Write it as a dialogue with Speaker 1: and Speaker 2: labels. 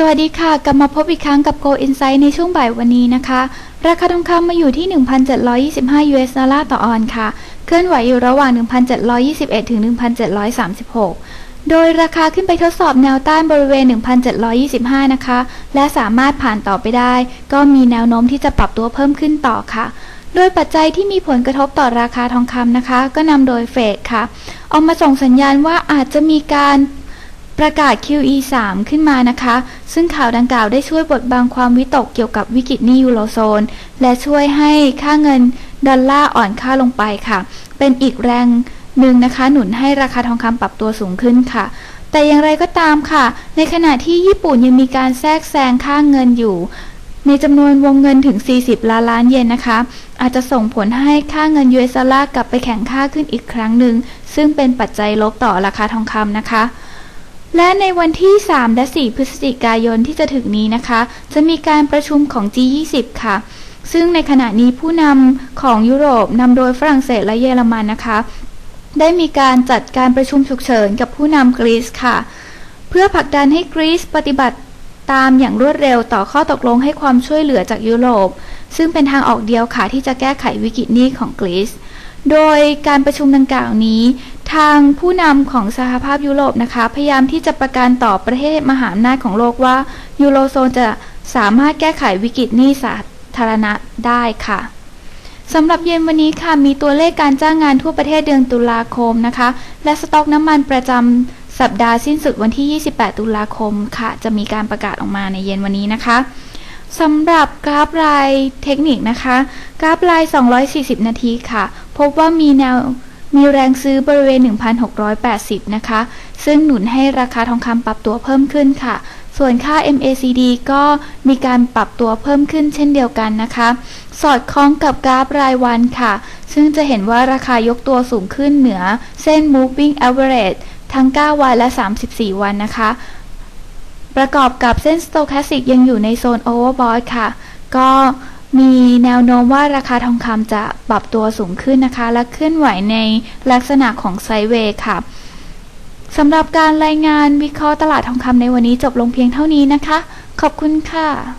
Speaker 1: สวัสดีค่ะ กลับมาพบอีกครั้งกับ Go Insight ในช่วงบ่ายวันนี้นะคะ ราคาทองคำมาอยู่ที่ 1,725 US ดอลลาร์ต่อออนค่ะ เคลื่อนไหวอยู่ระหว่าง 1,721 ถึง 1,736 โดยราคาขึ้นไปทดสอบแนวต้านบริเวณ 1,725 นะคะ และสามารถผ่านต่อไปได้ ก็มีแนวโน้มที่จะปรับตัวเพิ่มขึ้นต่อค่ะ โดยปัจจัยที่มีผลกระทบต่อราคาทองคำนะคะ ก็นำโดยเฟดค่ะ ออกมาส่งสัญญาณว่าอาจจะมีการ ประกาศ QE 3 ขึ้นมานะคะ ซึ่งข่าวดังกล่าวได้ช่วยบดบังความวิตกเกี่ยวกับวิกฤตนี้ยูโรโซน และช่วยให้ค่าเงินดอลลาร์อ่อนค่าลงไปค่ะ เป็นอีกแรงหนึ่งนะคะ หนุนให้ราคาทองคำปรับตัวสูงขึ้นค่ะ แต่อย่างไรก็ตามค่ะ ในขณะที่ญี่ปุ่นยังมีการแทรกแซงค่าเงินอยู่ ในจำนวนวงเงินถึง 40 ล้านล้านเยนนะคะ อาจจะส่งผลให้ค่าเงิน US ดอลลาร์กลับไปแข็งค่าขึ้นอีกครั้งหนึ่ง ซึ่งเป็นปัจจัยลบต่อราคาทองคำนะคะ และในวันที่ 3 และ 4 พฤศจิกายนที่จะถึงนี้นะคะ จะมีการประชุมของ G20 ค่ะ ซึ่งในขณะนี้ผู้นำของยุโรปนำโดยฝรั่งเศสและเยอรมันนะคะ ได้มีการจัดการประชุมฉุกเฉินกับผู้นำกรีซค่ะ เพื่อผลักดันให้กรีซปฏิบัติตามอย่างรวดเร็วต่อข้อตกลงให้ความช่วยเหลือจากยุโรป ซึ่งเป็นทางออกเดียวค่ะที่จะแก้ไขวิกฤตนี้ของกรีซโดยการประชุมดังกล่าวนี้ ทางผู้นำของสหภาพยุโรปนะคะ พยายามที่จะประกาศต่อประเทศมหาอำนาจของโลกว่า ยูโรโซนจะสามารถแก้ไขวิกฤตหนี้สาธารณะได้ค่ะสำหรับเย็นวันนี้ค่ะ มีตัวเลขการจ้างงานทั่วประเทศเดือนตุลาคมนะคะ และสต็อกน้ำมันประจำสัปดาห์สิ้นสุดวันที่ 28 ตุลาคมค่ะ จะมีการประกาศออกมาในเย็นวันนี้นะคะสำหรับกราฟรายเทคนิคนะคะ กราฟราย 240 นาทีค่ะ พบว่ามีแนว มีแรงซื้อบริเวณ 1,680 นะคะ ซึ่งหนุนให้ราคาทองคำปรับตัวเพิ่มขึ้นค่ะ ส่วนค่า MACD ก็มีการปรับตัวเพิ่มขึ้นเช่นเดียวกันนะคะ สอดคล้องกับกราฟรายวันค่ะ ซึ่งจะเห็นว่าราคายกตัวสูงขึ้นเหนือเส้น moving average ทั้ง 9 วันและ 34 วันนะคะ ประกอบกับเส้น Stochastic ยังอยู่ในโซน Overbought ค่ะ ก็ มีแนวโน้มว่าราคาทองคำจะปรับตัวสูงขึ้นนะคะ และเคลื่อนไหวในลักษณะของไซเวย์ค่ะสำหรับการรายงานวิเคราะห์ตลาดทองคำในวันนี้จบลงเพียงเท่านี้นะคะ ขอบคุณค่ะ